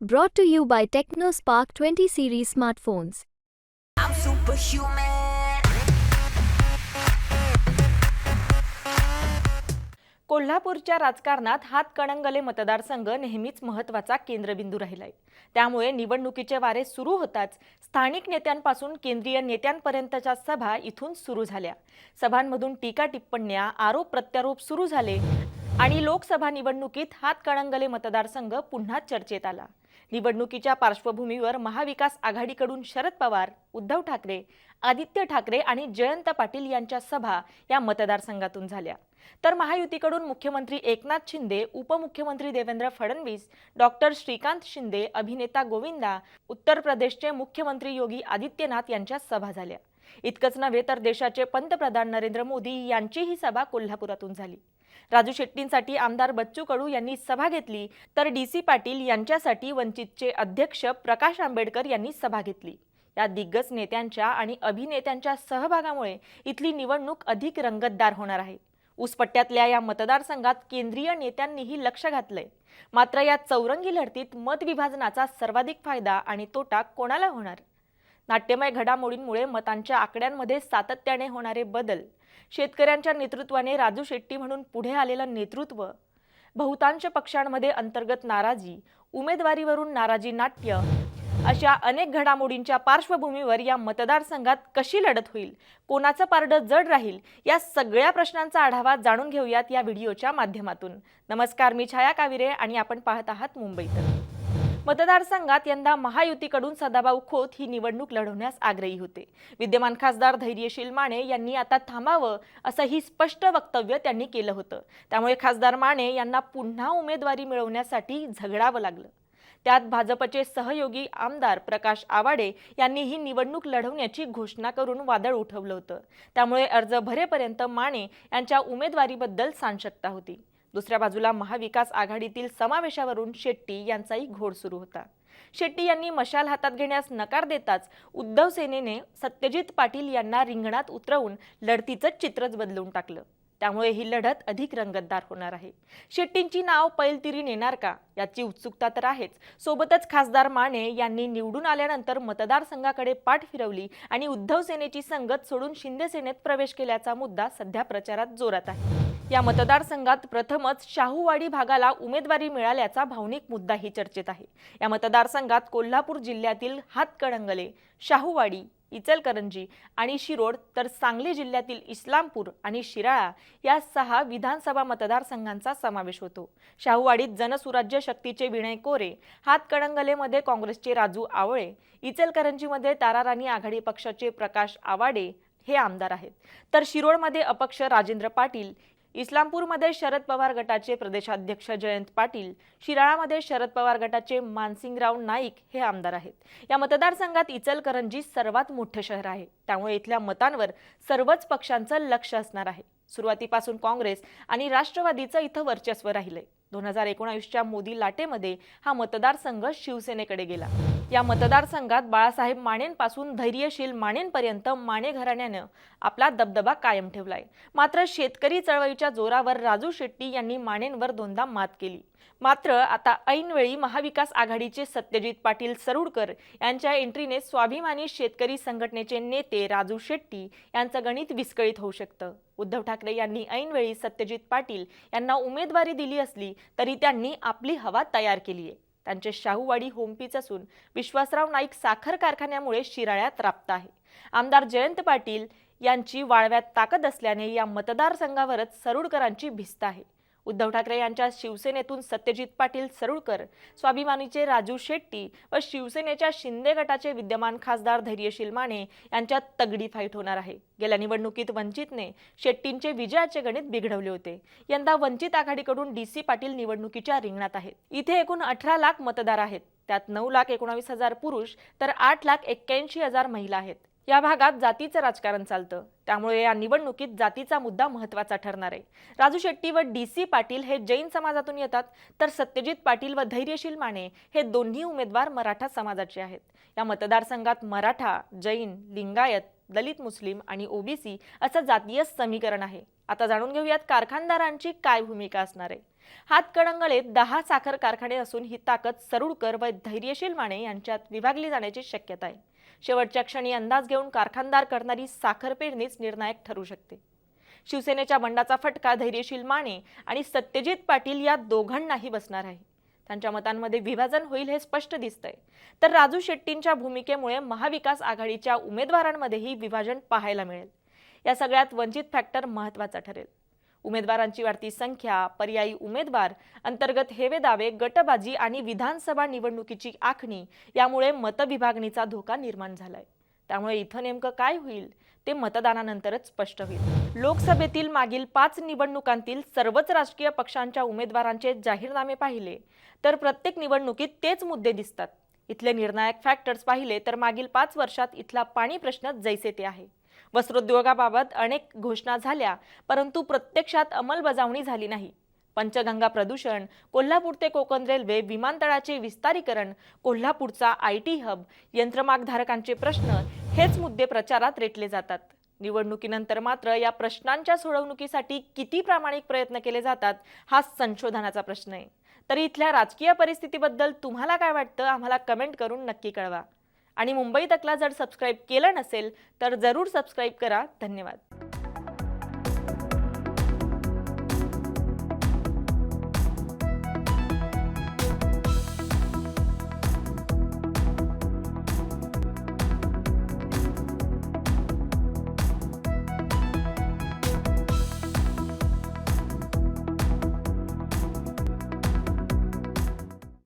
Brought to you by TechnoSpark 20 series smartphones. I'm superhuman. कोल्हापूरच्या राजकारणात हातकणंगले मतदारसंघ नेहमीच महत्त्वाचा केंद्रबिंदू राहिलाय त्यामुळे निवडणुकीचे वारे सुरू होताच स्थानिक नेत्यांपासून केंद्रीय नेत्यांपर्यंतच्या सभा इथून सुरू झाल्या सभांमधून टीका टिप्पण्या आरोप प्रत्यारोप सुरू झाले आणि लोकसभा निवडणुकीत हातकणंगले मतदारसंघ पुन्हा चर्चेत आला निवडणुकीच्या पार्श्वभूमीवर महाविकास आघाडीकडून शरद पवार उद्धव ठाकरे आदित्य ठाकरे आणि जयंत पाटील यांच्या सभा या मतदारसंघातून झाल्या. तर महायुतीकडून मुख्यमंत्री एकनाथ शिंदे उपमुख्यमंत्री देवेंद्र फडणवीस डॉक्टर श्रीकांत शिंदे अभिनेता गोविंदा उत्तर प्रदेशचे मुख्यमंत्री योगी आदित्यनाथ यांच्या सभा झाल्या. इतकंच नव्हे तर देशाचे पंतप्रधान नरेंद्र मोदी यांचीही सभा कोल्हापुरातून झाली. राजू शेट्टींसाठी आमदार बच्चू कडू यांनी सभा घेतली. तर डी सी पाटील यांच्यासाठी वंचितचे अध्यक्ष प्रकाश आंबेडकर यांनी सभा घेतली. या दिग्गज नेत्यांच्या आणि अभिनेत्यांच्या सहभागामुळे इथली निवडणूक अधिक रंगतदार होणार आहे. ऊसपट्ट्यातल्या या मतदारसंघात केंद्रीय नेत्यांनीही लक्ष घातलंय. मात्र या चौरंगी लढतीत मतविभाजनाचा सर्वाधिक फायदा आणि तोटा कोणाला होणार? नाट्यमय घडामोडींमुळे मतांच्या आकड्यांमध्ये सातत्याने होणारे बदल शेतकऱ्यांच्या नेतृत्वाने राजू शेट्टी म्हणून पुढे आलेलं नेतृत्व बहुतांश पक्षांमध्ये अंतर्गत नाराजी उमेदवारीवरून नाराजी नाट्य अशा अनेक घडामोडींच्या पार्श्वभूमीवर या मतदारसंघात कशी लढत होईल कोणाचं पारडं जड राहील या सगळ्या प्रश्नांचा आढावा जाणून घेऊयात या व्हिडिओच्या माध्यमातून. नमस्कार मी छाया काविरे आणि आपण पाहत आहात मुंबईत मतदारसंघात यंदा महायुतीकडून सदाभाऊ खोत ही निवडणूक लढवण्यास आग्रही होते. विद्यमान खासदार धैर्यशील माने यांनी आता थांबावं असंही स्पष्ट वक्तव्य त्यांनी केलं होतं. त्यामुळे खासदार माने यांना पुन्हा उमेदवारी मिळवण्यासाठी झगडावं लागलं. त्यात भाजपचे सहयोगी आमदार प्रकाश आवाडे यांनी ही निवडणूक लढवण्याची घोषणा करून वादळ उठवलं होतं. त्यामुळे अर्ज भरेपर्यंत माने यांच्या उमेदवारीबद्दल साशंकता होती. दुसऱ्या बाजूला महाविकास आघाडीतील समावेशावरून शेट्टी यांचाही घोड सुरू होता. शेट्टी यांनी मशाल हातात घेण्यास नकार देताच उद्धव सेनेने सत्यजित पाटील यांना रिंगणात उतरवून लढतीचं चित्रच बदलून टाकलं. त्यामुळे ही लढत अधिक रंगतदार होणार आहे. शेट्टींची नाव पैलतिरी नेणार का? याची उत्सुकता तर आहेच. सोबतच खासदार माने यांनी निवडून आल्यानंतर मतदारसंघाकडे पाठ फिरवली आणि उद्धव सेनेची संगत सोडून शिंदे सेनेत प्रवेश केल्याचा मुद्दा सध्या प्रचारात जोरात आहे. या मतदारसंघात प्रथमच शाहूवाडी भागाला उमेदवारी मिळाल्याचा भावनिक मुद्दाही चर्चेत आहे. या मतदारसंघात कोल्हापूर जिल्ह्यातील हातकणंगले शाहूवाडी इचलकरंजी आणि शिरोड तर सांगली जिल्ह्यातील इस्लामपूर आणि शिराळा या सहा विधानसभा मतदारसंघांचा समावेश होतो. शाहूवाडीत जनसुराज्य शक्तीचे विनय कोरे हातकणंगलेमध्ये काँग्रेसचे राजू आवळे इचलकरंजीमध्ये ताराराणी आघाडी पक्षाचे प्रकाश आवाडे हे आमदार आहेत. तर शिरोडमध्ये अपक्ष राजेंद्र पाटील इस्लामपूरमध्ये शरद पवार गटाचे प्रदेशाध्यक्ष जयंत पाटील शिराळामध्ये शरद पवार गटाचे मानसिंगराव नाईक हे आमदार आहेत. या मतदारसंघात इचलकरंजी सर्वात मोठं शहर आहे. त्यामुळे इथल्या मतांवर सर्वच पक्षांचं लक्ष असणार आहे. सुरुवातीपासून काँग्रेस आणि राष्ट्रवादीचं इथं वर्चस्व राहिलंय. दोन हजार एकोणावीसच्या मोदी लाटेमध्ये हा मतदारसंघ शिवसेनेकडे गेला. या मतदारसंघात बाळासाहेब मानेंपासून धैर्यशील मानेंपर्यंत माने घराण्यानं आपला दबदबा कायम ठेवलाय. मात्र शेतकरी चळवळीच्या जोरावर राजू शेट्टी यांनी मानेंवर दोनदा मात केली. मात्र आता ऐनवेळी महाविकास आघाडीचे सत्यजित पाटील सरुडकर यांच्या एंट्रीने स्वाभिमानी शेतकरी संघटनेचे नेते राजू शेट्टी यांचं गणित विस्कळीत होऊ शकतं. उद्धव ठाकरे यांनी ऐनवेळी सत्यजित पाटील यांना उमेदवारी दिली असली तरी त्यांनी आपली हवा तयार केली आहे. त्यांचे शाहूवाडी होमपीच असून विश्वासराव नाईक साखर कारखान्यामुळे शिराळ्यात राबत आहे. आमदार जयंत पाटील यांची वाळव्यात ताकद असल्याने या मतदारसंघावरच सरुडकरांची भिस्त आहे. उद्धव ठाकरे यांच्या शिवसेनेतून सत्यजित पाटील सरुळकर स्वाभिमानीचे राजू शेट्टी व शिवसेनेच्या शिंदे गटाचे विद्यमान खासदार धैर्यशील माने यांच्यात तगडी फाईट होणार आहे. गेल्या निवडणुकीत वंचितने शेट्टींचे विजयाचे गणित बिघडवले होते. यंदा वंचित आघाडीकडून डी सी पाटील निवडणुकीच्या रिंगणात आहेत. इथे एकूण अठरा लाख मतदार आहेत. त्यात नऊ लाख एकोणावीस हजार पुरुष तर आठ लाख एक्क्याऐंशी हजार महिला आहेत. या भागात जातीचं राजकारण चालतं. त्यामुळे या निवडणुकीत जातीचा मुद्दा महत्त्वाचा ठरणार आहे. राजू शेट्टी व डी सी पाटील हे जैन समाजातून येतात. तर सत्यजित पाटील व धैर्यशील माने हे दोन्ही उमेदवार मराठा समाजाचे आहेत. या मतदारसंघात मराठा जैन लिंगायत दलित मुस्लिम आणि ओबीसी असं जातीय समीकरण आहे. आता जाणून घेऊयात कारखानदारांची काय भूमिका असणार आहे. हातकणंगलेत दहा साखर कारखाने असून ही ताकद सरुडकर व धैर्यशील माने यांच्यात विभागली जाण्याची शक्यता आहे. शेवटच्या क्षणी अंदाज घेऊन कारखानदार करणारी साखर पेरणीच निर्णायक ठरू शकते. शिवसेनेच्या बंडाचा फटका धैर्यशील माने आणि सत्यजित पाटील या दोघांनाही बसणार आहे. त्यांच्या मतांमध्ये विभाजन होईल हे स्पष्ट दिसतंय. तर राजू शेट्टींच्या भूमिकेमुळे महाविकास आघाडीच्या उमेदवारांमध्येही विभाजन पाहायला मिळेल. या सगळ्यात वंचित फॅक्टर महत्त्वाचा ठरेल. उमेदवारांची वाढती संख्या पर्यायी उमेदवार अंतर्गत हेवे दावे गटबाजी आणि विधानसभा निवडणुकीची आखणी यामुळे मतविभागणीचा धोका निर्माण झालाय. त्यामुळे इथं नेमकं काय होईल ते मतदानानंतरच स्पष्ट होईल. लोकसभेतील मागील पाच निवडणुकांतील सर्वच राजकीय पक्षांच्या उमेदवारांचे जाहीरनामे पाहिले तर प्रत्येक निवडणुकीत तेच मुद्दे दिसतात. इथले निर्णायक फॅक्टर्स पाहिले तर मागील पाच वर्षात इथला पाणी प्रश्न जैसे ते आहे. वस्त्रोद्योगाबाबत अनेक घोषणा झाल्या परंतु प्रत्यक्षात अंमलबजावणी झाली नाही. पंचगंगा प्रदूषण कोल्हापूर ते कोकण रेल्वे विमानतळाचे विस्तारीकरण कोल्हापूरचा आय टी हब यंत्रमागधारकांचे प्रश्न हेच मुद्दे प्रचारात रेटले जातात. निवडणुकीनंतर मात्र या प्रश्नांच्या सोडवणुकीसाठी किती प्रामाणिक प्रयत्न केले जातात हा संशोधनाचा प्रश्न आहे. तरी इथल्या राजकीय परिस्थितीबद्दल तुम्हाला काय वाटतं आम्हाला कमेंट करून नक्की कळवा. आणि मुंबई तकला जर सबस्क्राईब केलं नसेल तर जरूर सबस्क्राईब करा. धन्यवाद.